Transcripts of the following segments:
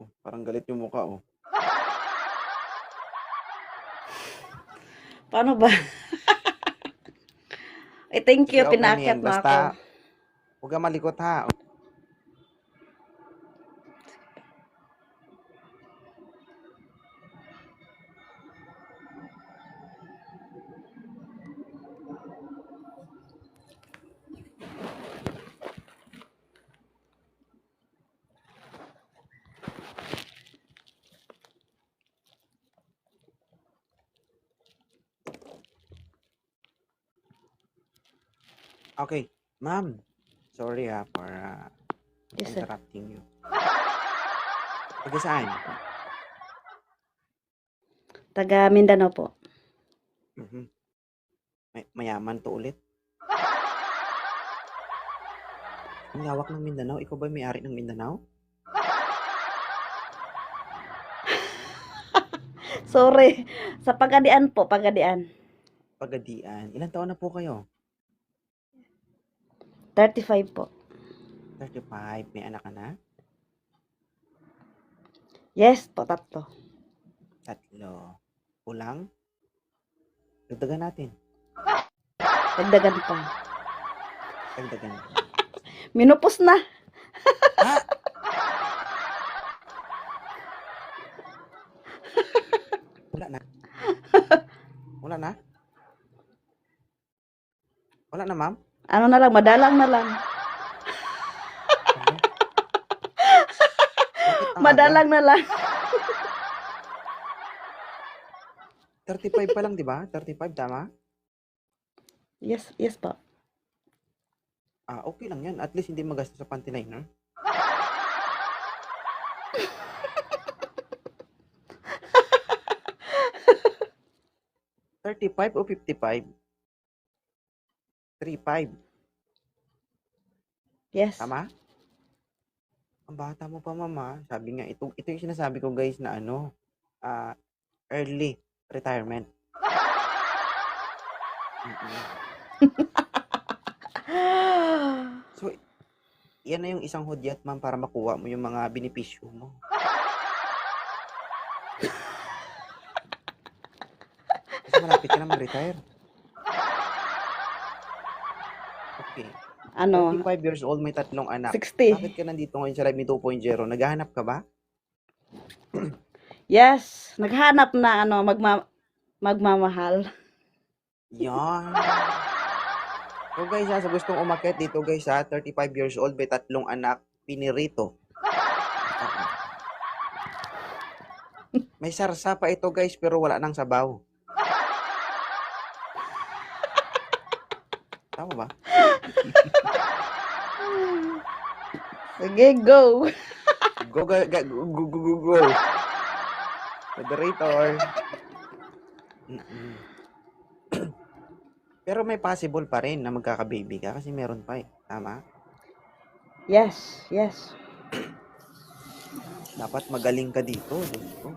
Oh, parang galit yung mukha, oh. Paano ba? eh, thank you. Pinakyat yan. mo ako. Huwag ka malikot, ha? Okay. Ma'am, sorry ha for uh, Yes, sir. interrupting you. Taga saan? Taga Mindanao po. Mhm. May, mayaman to ulit. Ang lawak ng Mindanao. Ikaw ba may-ari ng Mindanao? Sorry. Sa Pagadian po, Pagadian. Pagadian. Ilan taon na po kayo? 35 po. 35. May anak ka na? Yes po, tatlo. Tatlo. Kulang? Dagdagan natin. Dagdagan pa. Dagdagan. Minupos na. ha? Wala na. Wala na? Wala na, ma'am? Ano na lang, madalang na lang. Madalang na lang. 35 pa lang, di ba? 35, tama? Yes, yes po. Ah, okay lang yan. At least hindi magastos sa panty liner. Thirty-five o fifty-five? Three-five. Yes. Tama? Ang bata mo pa, mama. Sabi nga, ito, ito yung sinasabi ko, guys, na ano, ah, early retirement. So, yan na yung isang hudyat, ma'am, para makuha mo yung mga benepisyo mo. Kasi malapit ka na mag-retire. Okay. ano, 35 years old, may tatlong anak. 60. Bakit ka nandito ngayon sa Live Me 2.0? Naghahanap ka ba? Yes. Naghanap na ano, magma magmamahal. Yan. So guys, ha, sa gustong umakyat dito guys ha, 35 years old, may tatlong anak, pinirito. May sarsa pa ito guys, pero wala nang sabaw. Tama ba? Sige, go. Go, go, go, go, go, go, go. Moderator. Pero may possible pa rin na magkaka-baby ka kasi meron pa eh. Tama? Yes, yes. Dapat magaling ka dito. Ko.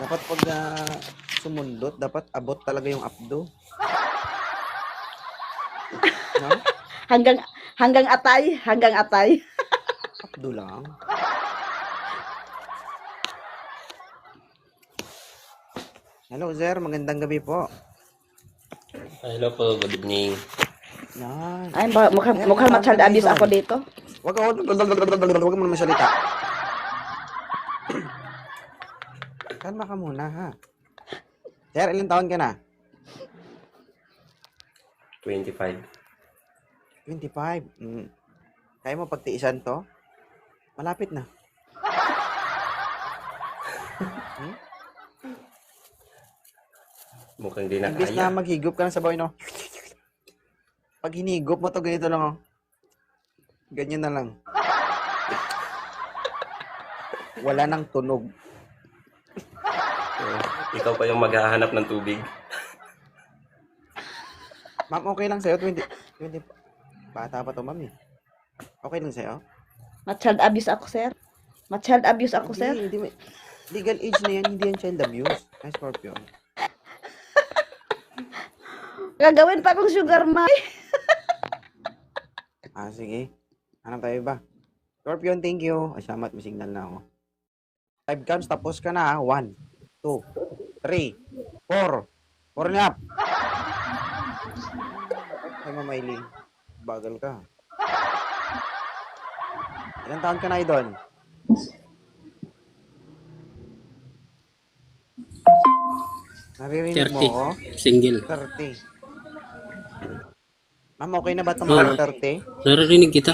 Dapat pag ah, sumundot, dapat abot talaga yung abdo. Hanggang hanggang atay, hanggang atay. Abdo lang. Hello, sir. Magandang gabi po. Hello po, good evening. Yan. Ay, ba, mukhang, Ayan, mukhang ma-child abuse ako dito. Wag ka, wag mo naman salita. Kalma ka muna, ha? Sir, ilang taon ka na? 25. 25. Mm. Kaya mo pagtiisan to? Malapit na. Mukhang di na Imbis kaya. na maghigop ka ng sabaw, no? Pag hinigop mo to, ganito lang, oh. Ganyan na lang. Wala nang tunog. Ikaw pa yung maghahanap ng tubig. Ma'am, okay lang sa'yo? 20, 20, bata pa to, ma'am, eh. Okay lang sa'yo? Ma-child abuse ako, sir. Ma-child abuse ako, sir. Hindi, hindi, legal age na yan, hindi yan child abuse. Ay, Scorpio. Gagawin pa akong sugar mommy. Ah, sige. Hanap tayo ba? Scorpion, thank you. Ay, salamat, may signal na ako. Five counts, tapos ka na. ha? One, two, three, four. Four and a Ay, mamayli. Bagal ka. Ilan taon ka na, Idol? Naririnig mo 30. ako? Single. 30. Ma'am, okay na ba itong mga 30? Naririnig kita.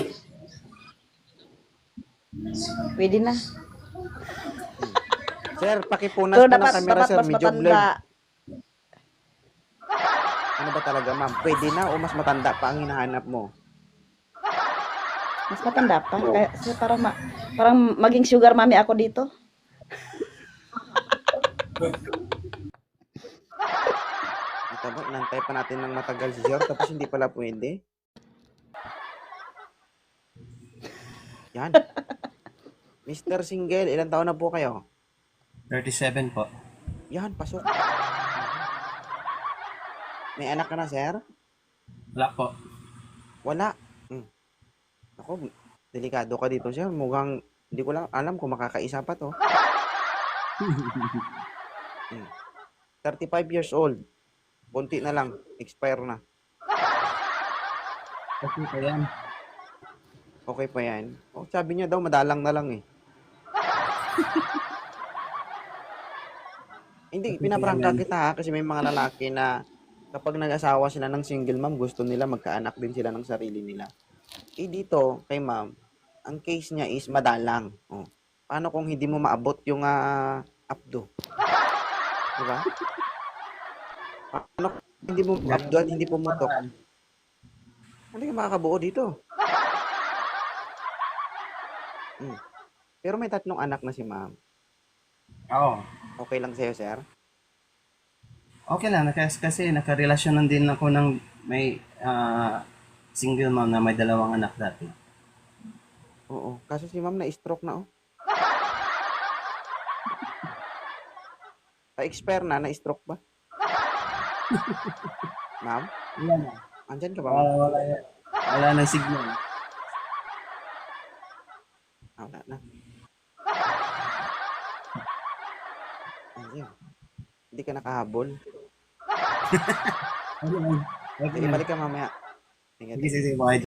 Pwede na. Sir, pakipunas Pero po ng dapat, camera, dapat sir. mas Medyo matanda. blurred. Ano ba talaga, ma'am? Pwede na o mas matanda pa ang hinahanap mo? Mas matanda pa. Kaya, kasi parang, ma, parang maging sugar mommy ako dito. Ito ba, inantay pa natin ng matagal si sir, tapos hindi pala pwede. Yan. Mr. Single, ilang taon na po kayo? 37 po. Yan, pasok. May anak ka na, sir? Wala po. Wala. Hmm. Ako, delikado ka dito, sir. Mukhang, hindi ko lang alam kung makakaisa pa to. Hmm. 35 years old. Bunti na lang. Expire na. Kasi po yan. Okay pa yan. Oh, sabi niya daw, madalang na lang eh. Hindi, pinaprangka kita ha, kasi may mga lalaki na kapag nag-asawa sila ng single mom, gusto nila magkaanak din sila ng sarili nila. Eh dito, kay ma'am, ang case niya is madalang. Oh. Paano kung hindi mo maabot yung ah, abdo? Diba? Paano kung hindi mo abdo at hindi pumutok? Hindi ka makakabuo dito. Hmm. Pero may tatlong anak na si ma'am. Oo. Okay lang sa'yo, sir? Okay lang. Kasi, kasi nakarelasyonan din ako ng may ah, single mom na may dalawang anak dati. Oo. Kaso si ma'am na-stroke na, oh. Pa-expire na, na-stroke ba? ma'am? Wala na. Andyan ka ba, Wala, ma'am? wala, wala na signal. Ah, wala na. Andyan. Hindi ka nakahabol. Okay lang. Okay Sige, lang. balik ka mamaya. Sige, Sige, sige.